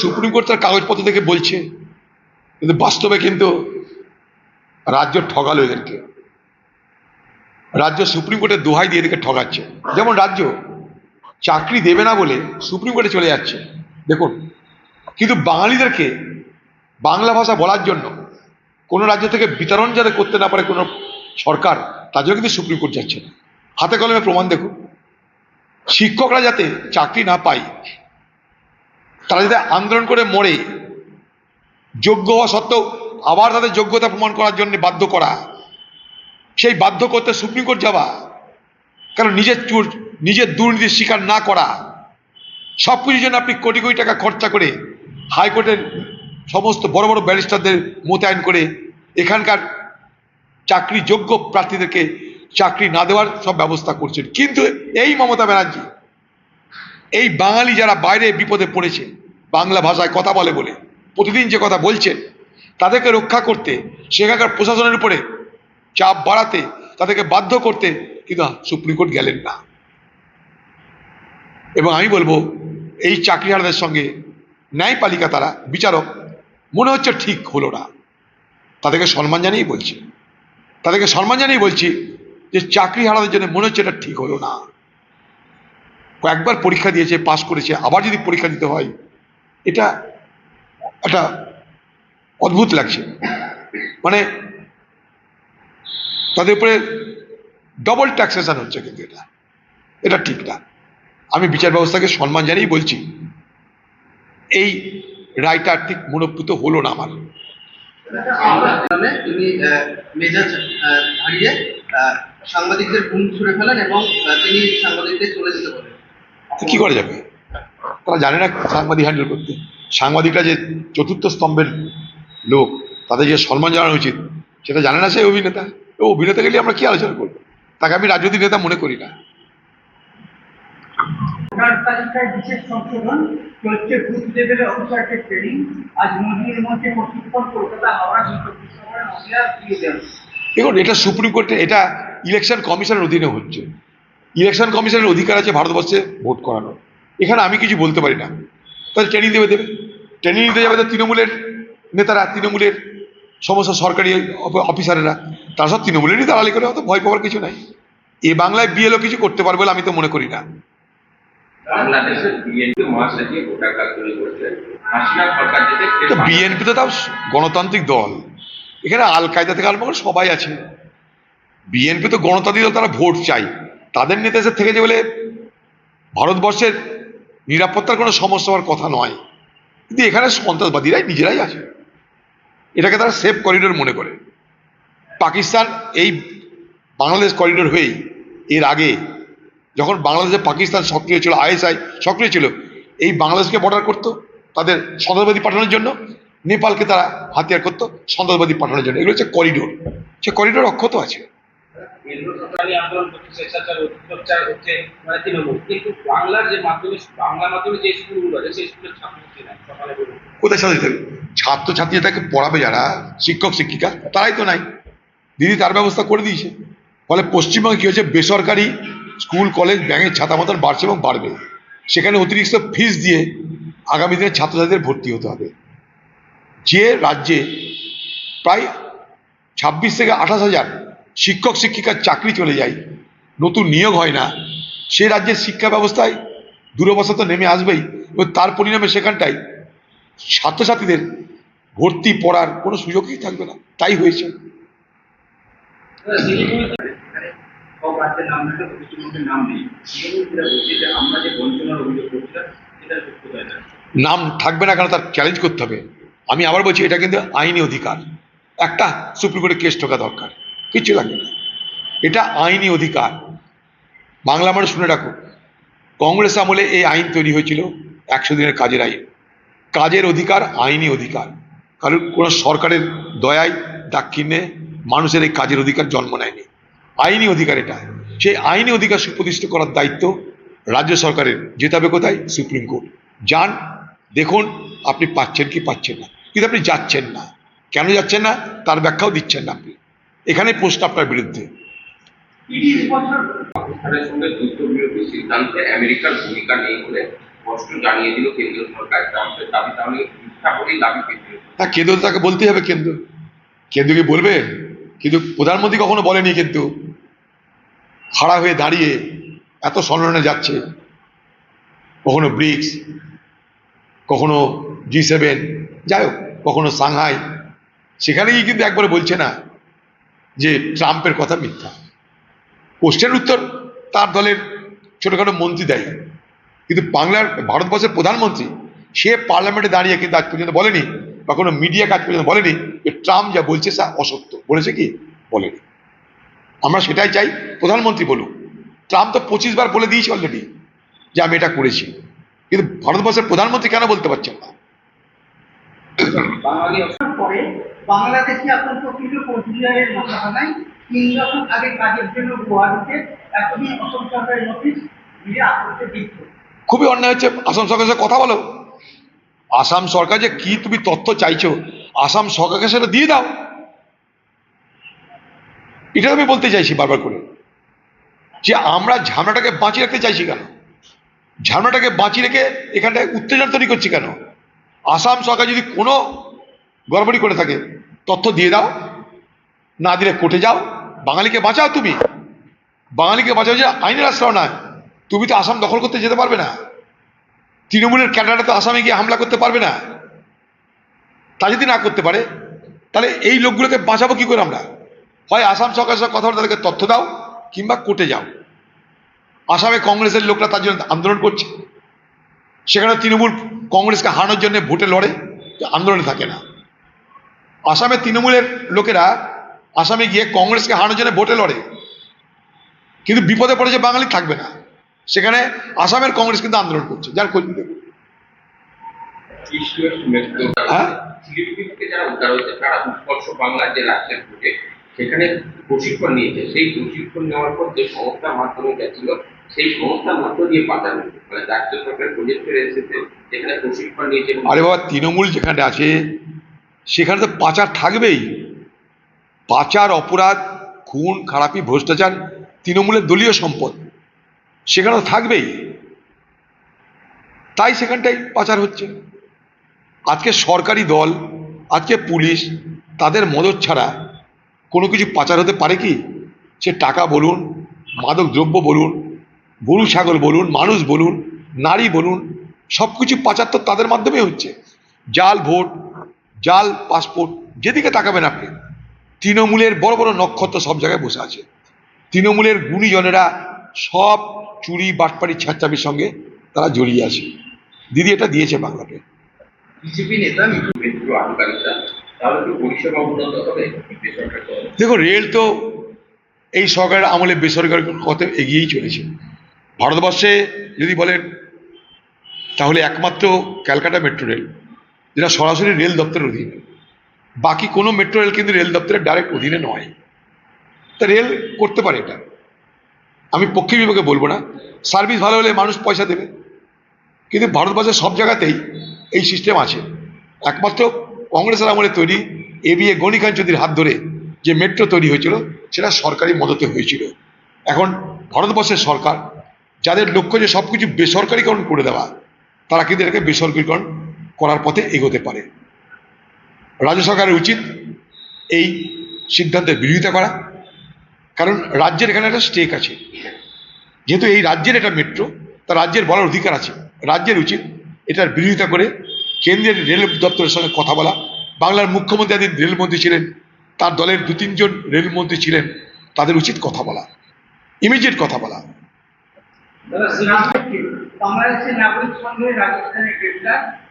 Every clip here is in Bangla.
সুপ্রিম কোর্ট তার কাগজপত্র দেখে বলছে, কিন্তু বাস্তবে কিন্তু রাজ্য ঠগালো এদেরকে। রাজ্য সুপ্রিম কোর্টের দোহাই দিয়ে এদেরকে ঠগাচ্ছে। যেমন রাজ্য চাকরি দেবে না বলে সুপ্রিম কোর্টে চলে যাচ্ছে। দেখুন, কিন্তু বাঙালিদেরকে বাংলা ভাষা বলার জন্য কোনো রাজ্য থেকে বিতরণ যাতে করতে না পারে কোনো সরকার, তার জন্য কিন্তু সুপ্রিম কোর্ট যাচ্ছে না। হাতে কলমে প্রমাণ দেখুন। শিক্ষকরা যাতে চাকরি না পায় তারা যাতে আন্দোলন করে মরে, যোগ্য হওয়া সত্ত্বেও আবার তাদের যোগ্যতা প্রমাণ করার জন্য বাধ্য করা, সেই বাধ্য করতে সুপ্রিম কোর্ট যাওয়া, কারণ নিজের চুর, নিজের দুর্নীতির স্বীকার না করা সব কিছুর জন্য আপনি কোটি কোটি টাকা খরচা করে হাইকোর্টের সমস্ত বড় বড় ব্যারিস্টারদের মোতায়েন করে এখানকার চাকরি যোগ্য প্রার্থীদেরকে চাকরি না দেওয়ার সব ব্যবস্থা করছেন। কিন্তু এই মমতা ব্যানার্জি এই বাঙালি যারা বাইরে বিপদে পড়েছে, বাংলা ভাষায় কথা বলে বলে, প্রতিদিন যে কথা বলছেন তাদেরকে রক্ষা করতে, সেখানকার প্রশাসনের উপরে চাপ বাড়াতে, তাদেরকে বাধ্য করতে কিন্তু সুপ্রিম কোর্ট গেলেন না। এবং আমি বলব, এই চাকরিহারাদের সঙ্গে ন্যায়পালিকা তারা, বিচারক, মনে হচ্ছে ঠিক হলো না। তাদেরকে সম্মান জানিয়েই বলছি। তাদেরকে সম্মান জানিয়ে বলছি যে চাকরি হারাদের জন্য মনে হচ্ছে এটা ঠিক হলো না। কয়েকবার পরীক্ষা দিয়েছে, পাশ করেছে, আবার যদি পরীক্ষা দিতে হয়, এটা একটা অদ্ভুত লাগছে। মানে তাদের উপরে ডবল ট্যাক্সেশন হচ্ছে কিন্তু এটা। এটা ঠিক না। আমি বিচার ব্যবস্থাকে সম্মান জানিয়েই বলছি, এই রায়টা ঠিক মনোপ্রুত হলো না আমার। সাংবাদিকদের ঘুম ছুড়ে ফেলেন এবং তিনি সাংবাদিকদের চলে যেতে বলেন। তো কি করে যাবে? তারা জানে না সাংবাদিক হ্যান্ডেল করতে। সাংবাদিকরা যে চতুর্থ স্তম্ভের লোক তাদের যে সম্মান জানানো উচিত সেটা জানে না সেই অভিনেতা। ও অভিনেতা গেলে আমরা কি আলোচনা করব? তাকে আমি রাজনৈতিক নেতা মনে করি না। বিশেষ সংশোধন চলছে বুথ লেভেলে অফিসারকে ট্রেনিং আজ মোদীর মধ্যে প্রশিক্ষণ কলকাতা হাওড়া চব্বিশ পরগনা নদিয়া দিয়ে দেন দেখুন এটা সুপ্রিম কোর্টে এটা ইলেকশন কমিশনের অধীনে হচ্ছে। ইলেকশন কমিশনের অধিকার আছে ভারতবর্ষে ভোট করানো এখানে আমি কিছু বলতে পারি না। তাহলে ট্রেনিং দেবে দেবে। ট্রেনিং দিতে যাবে তৃণমূলের নেতারা, তৃণমূলের সমস্ত সরকারি অফিসারেরা। তারা সব তৃণমূলেরই দালালি করে, অত ভয় পাওয়ার কিছু নাই। এ বাংলায় বিএলও কিছু করতে পারবে বলে আমি তো মনে করি না। বিএনপি তো তাও গণতান্ত্রিক দল। এখানে আল কায়দা থেকে আরম্ভ করে সবাই আছে। বিএনপি তো গণতান্ত্রিক দল, তারা ভোট চাই তাদের নেতা এসে থেকেছে বলে ভারতবর্ষের নিরাপত্তার কোনো সমস্যা হওয়ার কথা নয়, কিন্তু এখানে সন্ত্রাসবাদীরাই নিজেরাই আছে। এটাকে তারা সেফ করিডোর মনে করে। পাকিস্তান এই বাংলাদেশ করিডোর হয়েই এর আগে যখন বাংলাদেশে পাকিস্তান সক্রিয় ছিল, আইএসআই সক্রিয় ছিল, এই বাংলাদেশকে বর্ডার করতো, তাদের সন্ত্রাসবাদী পাঠানোর জন্য। নেপালকে তারা হাতিয়ার করতো সন্ত্রাসবাদী পাঠানোর জন্য। এগুলো হচ্ছে করিডোর সে করিডোর অক্ষত আছে। কেন্দ্র আন্দোলন মানে ছাত্রছাত্রী তাকে পড়াবে যারা, শিক্ষক, শিক্ষিকা, তারাই তো নাই। দিদি তার ব্যবস্থা করে দিয়েছে। ফলে পশ্চিমবঙ্গে কী হয়েছে? বেসরকারি স্কুল, কলেজ, ব্যাঙের ছাতা মতন বাড়ছে এবং বাড়বে। সেখানে অতিরিক্ত ফিস দিয়ে আগামী দিনে ছাত্রছাত্রীদের ভর্তি হতে হবে। যে রাজ্যে প্রায় ছাব্বিশ থেকে আঠাশ হাজার শিক্ষক শিক্ষিকার চাকরি চলে যায়, নতুন নিয়োগ হয় না সে রাজ্যের শিক্ষা ব্যবস্থায় দুরবস্থা তো নেমে আসবেই এবং তার পরিণামে সেখানটায় ছাত্রছাত্রীদের ভর্তি পড়ার কোনো সুযোগই থাকবে না, তাই হয়েছে। হয়ে নাম থাকবে না কেন তার চ্যালেঞ্জ করতে হবে। আমি আবার বলছি এটা কিন্তু আইনি অধিকার। একটা সুপ্রিম কোর্টে কেস ঠোকা দরকার। কিচ্ছু লাগবে না। এটা আইনি অধিকার। বাংলা মানুষ শুনে রাখো, কংগ্রেস আমলে এই আইন তৈরি হয়েছিল একশো দিনের কাজের আইন। কাজের অধিকার, আইনি অধিকার। কারণ কোনো সরকারের দয়ায় দাক্ষিণ্যে মানুষের এই কাজের অধিকার জন্ম নেয়নি। আইনি অধিকার এটা। সেই আইনি অধিকার সুপ্রতিষ্ঠিত করার দায়িত্ব রাজ্য সরকারের, যেতে কোথায়? Supreme court. যান, দেখুন আপনি পাচ্ছেন কি পাচ্ছেন না। কিন্তু আপনি যাচ্ছেন না। কেন যাচ্ছেন না? তার ব্যাখ্যাও দিচ্ছেন না আপনি। এখানে আপনার বিরুদ্ধে। পাকিস্তানের সঙ্গে যুদ্ধ সিদ্ধান্তে আমেরিকার ভূমিকা নেই বলে স্পষ্ট জানিয়ে দিল কেন্দ্রীয় সরকার। ট্রাম্পের দাবি তাহলে মিথ্যা বলেই দাবি কেন্দ্রীয় হ্যাঁ কেন্দ্র তাকে বলতেই হবে কেন্দ্র। কেন্দ্র কি বলবে? কিন্তু প্রধানমন্ত্রী কখনো বলেনি কিন্তু। খাড়া হয়ে দাঁড়িয়ে এত সম্মেলনে যাচ্ছে। কখনো ব্রিক্স কখনো জি সেভেন যাই হোক কখনো সাংহাই। সেখানে গিয়ে কিন্তু একবারে বলছে না। যে ট্রাম্পের কথা মিথ্যা। প্রশ্নের উত্তর তার দলের ছোটখাটো মন্ত্রী দেয়। কিন্তু বাংলার, ভারতবর্ষের প্রধানমন্ত্রী, সে পার্লামেন্টে দাঁড়িয়ে কিন্তু আজ পর্যন্ত বলেনি, বা কোনো মিডিয়া কাজ পর্যন্ত বলেনি যে ট্রাম্প যা বলছে তা অসত্য। বলেছে কি? বলেনি। আমরা সেটাই চাই, প্রধানমন্ত্রী বলুক। ট্রাম্প তো পঁচিশ বার বলে দিয়েছে অলরেডি যে আমি এটা করেছি। কিন্তু ভারতবর্ষের প্রধানমন্ত্রী কেন বলতে পারছেন না? বাংলাদেশে আতঙ্ক কিন্তু কোচবিহারের মোকাবেলায় তিন বছর আগে কাজের জন্য গুয়াহাটিতে এতদিন অসম সরকারের নোটিশ দিয়ে দিচ্ছ। খুবই অন্যায় হচ্ছে। আসাম সরকারের সাথে কথা বলো। আসাম সরকার যে কি তুমি তথ্য চাইছো, আসাম সরকারকে সেটা দিয়ে দাও। এটা আমি বলতে চাইছি বারবার করে। যে আমরা ঝামেলাটাকে বাঁচিয়ে রাখতে চাইছি কেন? ঝামেলাটাকে বাঁচিয়ে রেখে এখানটায় উত্তেজনা তৈরি করছি কেন? আসাম সরকার যদি কোনো গড়বড়ি করে থাকে। তথ্য দিয়ে দাও, না দিলে কোর্টে যাও। বাঙালিকে বাঁচাও তুমি। বাঙালিকে বাঁচাও যে আইনের আশ্রয় নয়। তুমি তো আসাম দখল করতে যেতে পারবে না। তৃণমূলের ক্যাডাররা তো আসামে গিয়ে হামলা করতে পারবে না। তা যদি না করতে পারে, তাহলে এই লোকগুলোকে বাঁচাবো কি করে আমরা? হয় আসাম সরকারের সঙ্গে কথা বলে তাদেরকে তথ্য দাও, কিংবা কোর্টে যাও। আসামে কংগ্রেসের লোকরা তার জন্য আন্দোলন করছে। সেখানে তৃণমূল কংগ্রেসকে হারানোর জন্য ভোটে লড়ে, আন্দোলনে থাকে না। আসামে তৃণমূলের লোকেরা আসামে গিয়ে কংগ্রেসকে হারানোর জন্য ভোটে লড়ে। কিন্তু বিপদে পড়েছে বাঙালি থাকবে না। সেখানে আসামের কংগ্রেস কিন্তু আন্দোলন করছে। যার খোঁজ নিতে হ্যাঁ? সেখানে প্রশিক্ষণ নিয়েছে। সেই প্রশিক্ষণ নেওয়ার পর যে সংস্থার মাধ্যমে গেছিল সেই সংস্থার মধ্য দিয়ে পাঠানো মানে রাজ্য সরকারের প্রজেক্টের এসেছে যেখানে প্রশিক্ষণ নিয়েছে আরে বাবা তৃণমূল যেখানে আছে সেখানে তো পাচার থাকবেই। পাচার, অপরাধ, খুন, খারাপি, ভ্রষ্টাচার তৃণমূলের দলীয় সম্পদ, সেখানে তো থাকবেই। তাই সেখানটাই পাচার হচ্ছে। আজকে সরকারি দল, আজকে পুলিশ, তাদের মদত ছাড়া কোনো কিছু পাচার হতে পারে কি? সে টাকা বলুন, মাদক দ্রব্য বলুন, গরু, ছাগল বলুন, মানুষ বলুন, নারী বলুন সব কিছু পাচার তো তাদের মাধ্যমে হচ্ছে। জাল, ভোট জাল পাসপোর্ট যেদিকে তাকাবেন আপনি তৃণমূলের বড় বড় নক্ষত্র সব জায়গায় বসে আছে। তৃণমূলের গুণীজনেরা সব চুরি বাটপাড়ি ছাড়চাবির সঙ্গে তারা জড়িয়ে আছে। দিদি এটা দিয়েছে বাংলাকে বিজেপি নেতা দল দেখো রেল তো এই সরকারের আমলে বেসরকারি পথে এগিয়েই চলেছে। ভারতবর্ষে যদি বলেন তাহলে একমাত্র ক্যালকাটা মেট্রো রেল। যেটা সরাসরি রেল দপ্তরের অধীনে। বাকি কোনো মেট্রো রেল কিন্তু রেল দপ্তরের ডাইরেক্ট অধীনে নয়। তা রেল করতে পারে এটা। আমি পক্ষে বিভাগে বলব না। সার্ভিস ভালো হলে মানুষ পয়সা দেবে। কিন্তু ভারতবর্ষের সব জায়গাতেই এই সিস্টেম আছে। একমাত্র কংগ্রেসের আমলে তৈরি এ বি এ গণিকান্ত চৌধুরীর হাত ধরে যে মেট্রো তৈরি হয়েছিল, সেটা সরকারি মদতে হয়েছিল। এখন ভারতবর্ষের সরকার, যাদের লক্ষ্য যে সব কিছু বেসরকারীকরণ করে দেওয়া, তারা কিন্তু এটাকে বেসরকারীকরণ করার পথে এগোতে পারে। রাজ্য সরকারের উচিত এই সিদ্ধান্তের বিরোধিতা করা। কারণ রাজ্যের এখানে একটা স্টেক আছে। যেহেতু এই রাজ্যের এটা মেট্রো তা রাজ্যের বলার অধিকার আছে। রাজ্যের উচিত এটার বিরোধিতা করে কেন্দ্রের রেল দপ্তরের সঙ্গে কথা বলা। বাংলার মুখ্যমন্ত্রী একদিন রেলমন্ত্রী ছিলেন, তার দলের দু তিনজন রেলমন্ত্রী ছিলেন, তাদের উচিত কথা বলা। ইমিডিয়েট কথা বলা। বাংলাদেশের নাগরিক সঙ্গে গ্রেপ্তার।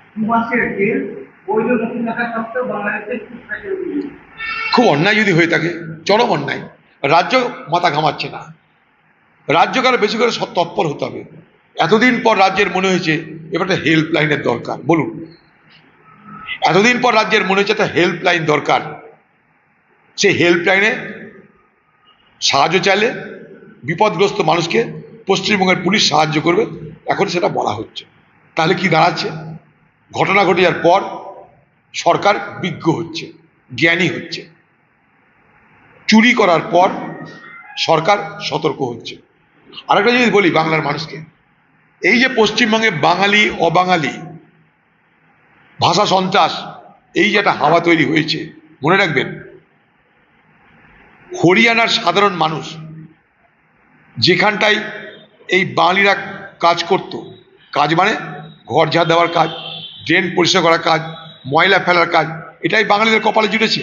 খুব অন্যায় যদি হয়ে থাকে, চরম অন্যায়। রাজ্য মাথা ঘামাচ্ছে না। রাজ্যকে আরও বেশি করে তৎপর হতে হবে। এতদিন পর রাজ্যের মনে হয়েছে, এবার একটা হেল্পলাইনের দরকার। বলুন, এতদিন পর রাজ্যের মনে হচ্ছে একটা হেল্পলাইন দরকার। সেই হেল্পলাইনে সাহায্য চাইলে বিপদগ্রস্ত মানুষকে পশ্চিমবঙ্গের পুলিশ সাহায্য করবে। এখন সেটা বলা হচ্ছে। তাহলে কি দাঁড়াচ্ছে? ঘটনা ঘটে যাওয়ার পর সরকার বিজ্ঞ হচ্ছে, জ্ঞানী হচ্ছে। চুরি করার পর সরকার সতর্ক হচ্ছে। আরেকটা জিনিস বলি বাংলার মানুষকে, এই যে পশ্চিমবঙ্গে বাঙালি, অবাঙালি, ভাষা সন্ত্রাস, এই যে একটা হাওয়া তৈরি হয়েছে, মনে রাখবেন, হরিয়ানার সাধারণ মানুষ যেখানটায় এই বাঙালিরা কাজ করত, কাজ মানে ঘর ঝাড় দেওয়ার কাজ ড্রেন পরিষ্কার করার কাজ, ময়লা ফেলার কাজ, এটাই বাঙালিদের কপালে জুটেছে।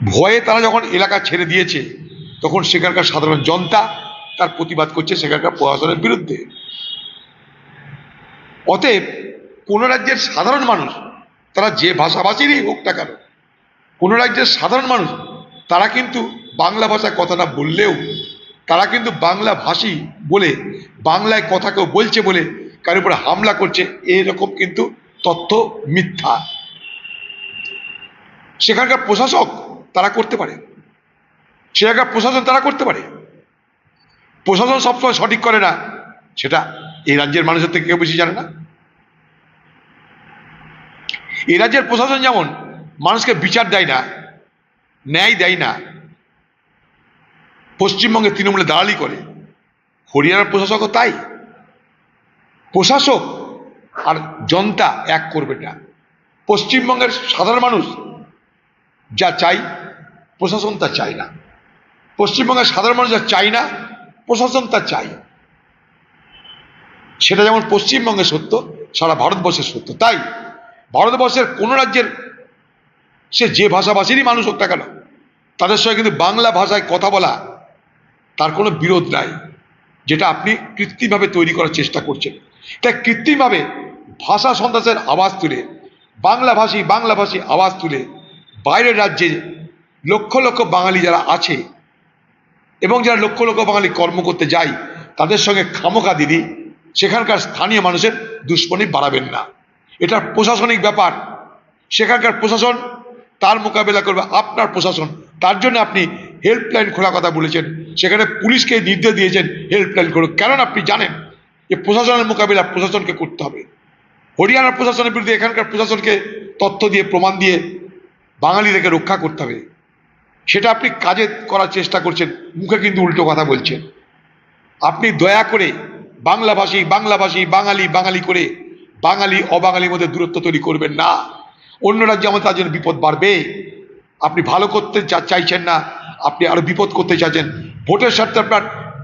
ভয়ে তারা যখন এলাকা ছেড়ে দিয়েছে, তখন সেখানকার সাধারণ জনতা তার প্রতিবাদ করছে সেখানকার প্রশাসনের বিরুদ্ধে। অতএব কোন রাজ্যের সাধারণ মানুষ, তারা যে ভাষাভাষীরই হোক না কেন, কোন রাজ্যের সাধারণ মানুষ, তারা কিন্তু বাংলা ভাষায় কথা না বললেও, তারা কিন্তু বাংলা ভাষী বলে, বাংলায় কথা কেউ বলছে বলে কারোর উপরে হামলা করছে, এরকম কিন্তু তথ্য মিথ্যা। সেখানকার প্রশাসক তারা করতে পারে। সেখানকার প্রশাসন তারা করতে পারে। প্রশাসন সবসময় সঠিক করে না, সেটা এই রাজ্যের মানুষের থেকে কেউ বেশি জানে না। এই রাজ্যের প্রশাসন যেমন মানুষকে বিচার দেয় না, ন্যায় দেয় না, পশ্চিমবঙ্গে তৃণমূলে দালালি করে, হরিয়ানার প্রশাসকও তাই। প্রশাসক আর জনতা এক করবে না। পশ্চিমবঙ্গের সাধারণ মানুষ যা চাই প্রশাসন তা চায় না। পশ্চিমবঙ্গের সাধারণ মানুষ যা চায় না, প্রশাসন তা চাই সেটা যেমন পশ্চিমবঙ্গে সত্য, সারা ভারতবর্ষের সত্য। তাই ভারতবর্ষের কোন রাজ্যের সে যে ভাষাভাষীরই মানুষ হোক না কেন, তাদের সঙ্গে কিন্তু বাংলা ভাষায় কথা বলা তার কোনো বিরোধ নাই, যেটা আপনি কৃত্রিমভাবে তৈরি করার চেষ্টা করছেন। তাই কৃত্রিমভাবে ভাষা সন্ত্রাসের আওয়াজ তুলে বাংলাভাষী বাংলাভাষী আওয়াজ তুলে বাইরের রাজ্যে লক্ষ লক্ষ বাঙালি যারা আছে এবং যারা লক্ষ লক্ষ বাঙালি কর্ম করতে যায়, তাদের সঙ্গে খামোকা দিদি, সেখানকার স্থানীয় মানুষের দুশ্মনী বাড়াবেন না। এটা প্রশাসনিক ব্যাপার। সেখানকার প্রশাসন তার মোকাবেলা করবে, আপনার প্রশাসন। তার জন্য আপনি হেল্পলাইন খোলা কথা বলেছেন। সেখানে পুলিশকে নির্দেশ দিয়েছেন হেল্পলাইন করুক কারণ আপনি জানেন যে প্রশাসনের মোকাবিলা প্রশাসনকে করতে হবে। হরিয়ানার প্রশাসনের বিরুদ্ধে এখানকার প্রশাসনকে তথ্য দিয়ে, প্রমাণ দিয়ে বাঙালিদেরকে রক্ষা করতে হবে। সেটা আপনি কাজে করার চেষ্টা করছেন, মুখে কিন্তু উল্টো কথা বলছেন। আপনি দয়া করে বাংলাভাষী বাংলাভাষী, বাঙালি বাঙালি করে বাঙালি, অবাঙালির মধ্যে দূরত্ব তৈরি করবেন না। অন্য রাজ্যে আমাদের তার জন্য বিপদ বাড়বে। আপনি ভালো করতে চাইছেন না, আপনি আরও বিপদ করতে চাইছেন। ভোটের স্বার্থে আপনার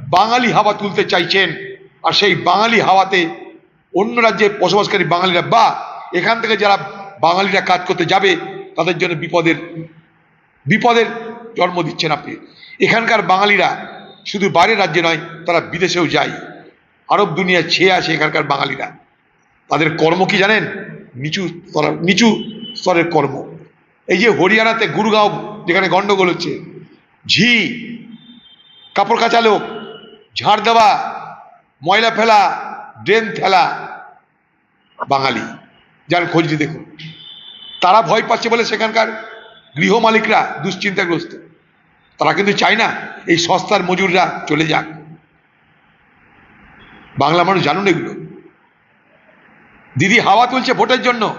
বাঙালি হাওয়া তুলতে চাইছেন। আর সেই বাঙালি হাওয়াতে অন্য রাজ্যে বসবাসকারী বাঙালিরা, বা এখান থেকে যারা বাঙালিরা কাজ করতে যাবে, তাদের জন্য বিপদের বিপদের জন্ম দিচ্ছেন আপনি। এখানকার বাঙালিরা শুধু বাইরের রাজ্যে নয়, তারা বিদেশেও যায়। আরব দুনিয়া ছেয়ে আসে এখানকার বাঙালিরা। তাদের কর্ম কি জানেন? নিচু নিচু স্তরের কর্ম। এই যে হরিয়ানাতে গুরগাঁও যেখানে গন্ডগোল হচ্ছে, ঝি, কাপড় কাচা ঝাড় দেওয়া ময়লা ফেলা, ড্রেন ফেলা বাঙালি। যার খোঁজ খোঁজটি দেখুন। তারা ভয় পাচ্ছে বলে সেখানকার গৃহ মালিকরা দুশ্চিন্তাগ্রস্ত। তারা কিন্তু চায় না এই সস্তার মজুররা চলে যাক। বাংলা মানুষ জানুন এগুলো। দিদি হাওয়া তুলছে ভোটের জন্য।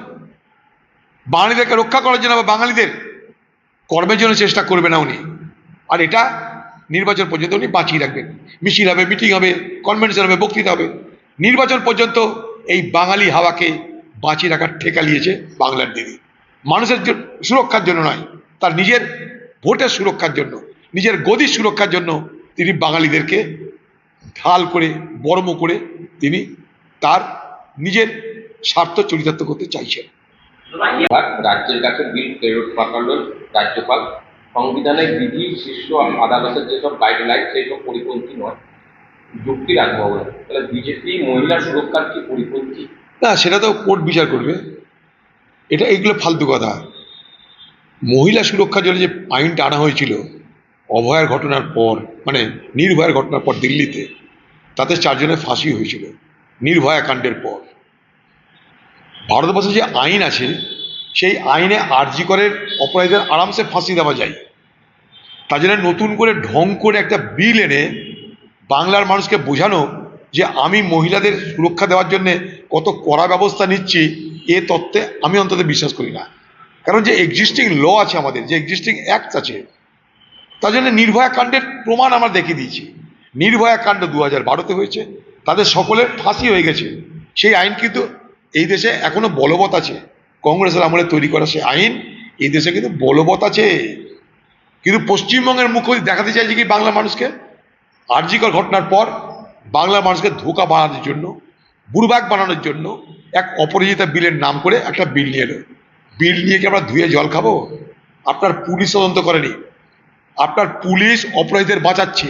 বাঙালিদেরকে রক্ষা করার জন্য বা বাঙালিদের কর্মের জন্য চেষ্টা করবে না উনি। আর এটা নির্বাচন পর্যন্ত উনি বাঁচিয়ে রাখবেন। মিছিল হবে, মিটিং হবে কনভেনশন হবে, বক্তৃতা হবে। নির্বাচন পর্যন্ত এই বাঙালি হাওয়াকে বাঁচিয়ে রাখার ঠেকা নিয়েছে বাংলার দিদি মানুষের সুরক্ষার জন্য নয়, তার নিজের ভোটের সুরক্ষার জন্য, নিজের গদির সুরক্ষার জন্য তিনি বাঙালিদেরকে ঢাল করে, বর্ম করে তিনি তার নিজের স্বার্থ চরিতার্থ করতে চাইছেন। রাজ্যের কাছে বিল ফেরত পাঠালেন রাজ্যপাল সংবিধানের বিধি শীর্ষ আদালতের যেসব গাইডলাইন সেই সব পরিপন্থী নয়। যুক্তি রাখব আমরা। তাহলে বিজেপি, মহিলা সুরক্ষার কি পরিপন্থী? না, সেটা তো কোর্ট বিচার করবে। এটা এগুলো ফালতু কথা। মহিলা সুরক্ষার জন্য যে আইনটা আনা হয়েছিল, অভয়ার ঘটনার পর মানে নির্ভয়ার ঘটনার পর দিল্লিতে, তাতে চারজনের ফাঁসি হয়েছিল, নির্ভয়া কাণ্ডের পর। ভারতবর্ষে যে আইন আছে সেই আইনে আরজি করের অপরাধীদের আরামসে ফাঁসি দেওয়া যায়। তার জন্য নতুন করে ঢং করে একটা বিল এনে বাংলার মানুষকে বোঝানো যে আমি মহিলাদের সুরক্ষা দেওয়ার জন্য কত কড়া ব্যবস্থা নিচ্ছি, এ তত্ত্বে আমি অন্তত বিশ্বাস করি না। কারণ যে এক্সিস্টিং ল আছে আমাদের, যে এক্সিস্টিং অ্যাক্ট আছে, তার জন্য নির্ভয়া কাণ্ডের প্রমাণ আমরা দেখিয়ে দিয়েছি। নির্ভয়া কাণ্ড দু হাজার বারোতে হয়েছে, তাদের সকলের ফাঁসি হয়ে গেছে। সেই আইন কিন্তু এই দেশে এখনও বলবৎ আছে। কংগ্রেসের আমলে তৈরি করা সেই আইন, এই দেশে কিন্তু বলবৎ আছে। কিন্তু পশ্চিমবঙ্গের মুখ্যমন্ত্রী দেখাতে চাইছে কি বাংলা মানুষকে? আর্যিকর ঘটনার পর বাংলা মানুষকে ধোকা বানানোর জন্য বুড়বাক বানানোর জন্য এক অপরাজিতা বিলের নাম করে একটা বিল নিয়ে এলো। বিল নিয়ে কি আমরা ধুয়ে জল খাব? আপনার পুলিশ তদন্ত করেনি। আপনার পুলিশ অপরাধীদের বাঁচাচ্ছে।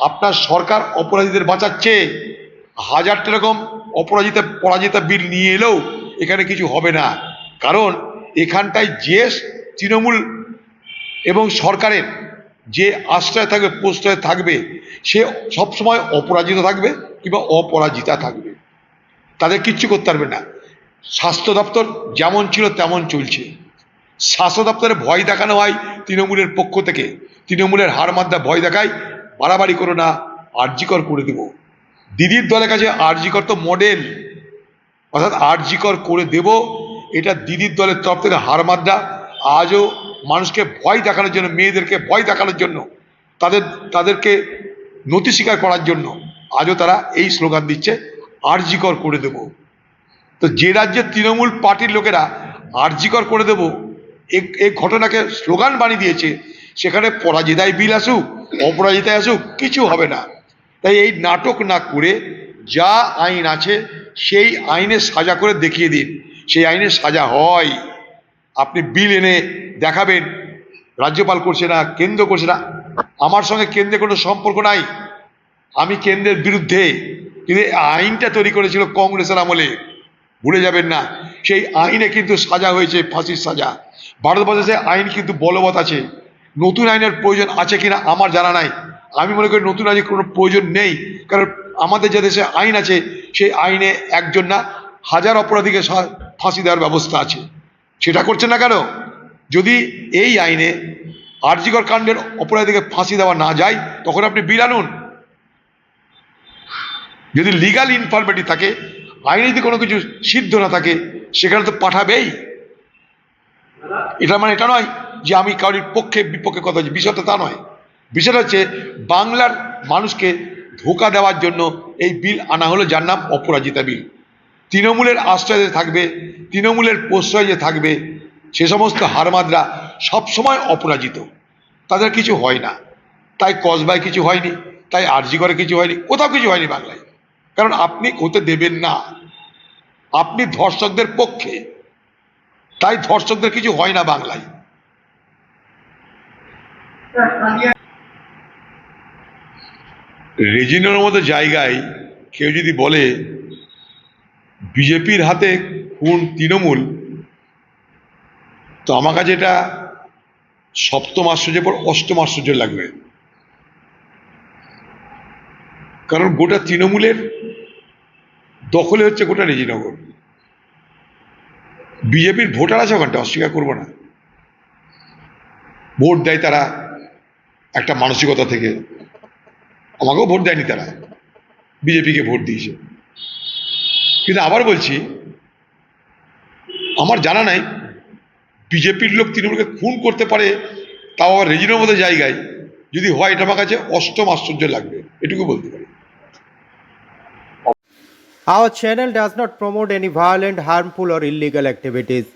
আপনার সরকার অপরাধীদের বাঁচাচ্ছে। হাজারটা রকম অপরাজিতা, পরাজিতা বিল নিয়ে এলেও এখানে কিছু হবে না। কারণ এখানটায় যে তৃণমূল এবং সরকারের যে আশ্রয় থাকবে, প্রশ্রয় থাকবে, সে সবসময় অপরাজিত থাকবে কিংবা অপরাজিতা থাকবে। তাদের কিচ্ছু করতে পারবে না। স্বাস্থ্য দপ্তর যেমন ছিল তেমন চলছে। স্বাস্থ্য দপ্তরে ভয় দেখানো হয় তৃণমূলের পক্ষ থেকে। তৃণমূলের হার মাদ্দা ভয় দেখায়, বাড়াবাড়ি করো না, আর্জিকর করে দেব। দিদির দলের কাছে আর্জিকর তো মডেল অর্থাৎ আর্জিকর করে দেব এটা দিদির দলের তরফ থেকে হার মাদ্দা আজও মানুষকে ভয় দেখানোর জন্য, মেয়েদেরকে ভয় দেখানোর জন্য, তাদের, তাদেরকে নথি স্বীকার করার জন্য আজও তারা এই স্লোগান দিচ্ছে, আর্জিকর করে দেব। তো যে রাজ্যের তৃণমূল পার্টির লোকেরা আর্জিকর করে দেব এই ঘটনাকে স্লোগান বানিয়ে দিয়েছে, সেখানে পরাজিতায় বিল আসুক অপরাজিতায় আসুক, কিছু হবে না। তাই এই নাটক না করে যা আইন আছে, সেই আইনে সাজা করে দেখিয়ে দিন। সেই আইনে সাজা হয়। আপনি বিল এনে দেখাবেন। রাজ্যপাল করছে না, কেন্দ্র করছে না। আমার সঙ্গে কেন্দ্রের কোনো সম্পর্ক নাই। আমি কেন্দ্রের বিরুদ্ধে কিন্তু আইনটা তৈরি করেছিল কংগ্রেসের আমলে। ভুলে যাবেন না। সেই আইনে কিন্তু সাজা হয়েছে, ফাঁসির সাজা। ভারতবর্ষে আইন কিন্তু বলবৎ আছে। নতুন আইনের প্রয়োজন আছে কিনা আমার জানা নাই। আমি মনে করি নতুন আইনের কোনো প্রয়োজন নেই। কারণ আমাদের যে দেশে আইন আছে, সেই আইনে একজন না, হাজার অপরাধীকে ফাঁসি দেওয়ার ব্যবস্থা আছে। সেটা করছে না কেন? যদি এই আইনে আর্যিকর কাণ্ডের অপরাধীকে ফাঁসি দেওয়া না যায়, তখন আপনি বিল আনুন। যদি লিগাল ইনফরমেটি থাকে, আইনে যদি কোনো কিছু সিদ্ধ না থাকে, সেখানে তো পাঠাবেই। এটা মানে এটা নয় যে আমি কারোর পক্ষে, বিপক্ষে কথা বলছি। বিষয়টা তা নয়। বিষয়টা হচ্ছে বাংলার মানুষকে ধোকা দেওয়ার জন্য এই বিল আনা হলো যার নাম অপরাজিতা বিল। তৃণমূলের আশ্রয়ে থাকবে, তৃণমূলের প্রশ্রয় যে থাকবে, সে সমস্ত হারমাদরা সবসময় অপরাজিত। তাদের কিছু হয় না। তাই কসবায় কিছু হয়নি, তাই আরজি করে কিছু হয়নি, কোথাও কিছু হয়নি বাংলায়। কারণ আপনি হতে দেবেন না। আপনি ধর্ষকদের পক্ষে। তাই ধর্ষকদের কিছু হয় না বাংলায়। রেজিনোর মতো জায়গায় কেউ যদি বলে বিজেপির হাতে খুন তৃণমূল। তো আমার কাছে এটা সপ্তম আশ্চর্যের পর অষ্টম আশ্চর্য লাগবে। কারণ গোটা তৃণমূলের দখলে হচ্ছে গোটা রেজিনগর। বিজেপির ভোটার আছে ওখানটা, অস্বীকার করব না। ভোট দেয় তারা একটা মানসিকতা থেকে। আমাকেও ভোট দেয়নি তারা। বিজেপিকে ভোট দিয়েছে। কিন্তু আবার বলছি আমার জানা নাই বিজেপির লোক তৃণমূলকে খুন করতে পারে তাও আবার রেজিনের মতো জায়গায় যদি হয় এটা আমার কাছে অষ্টম আশ্চর্য লাগবে এটুকু বলতে পারি Our channel does not promote any violent, harmful, or illegal activities.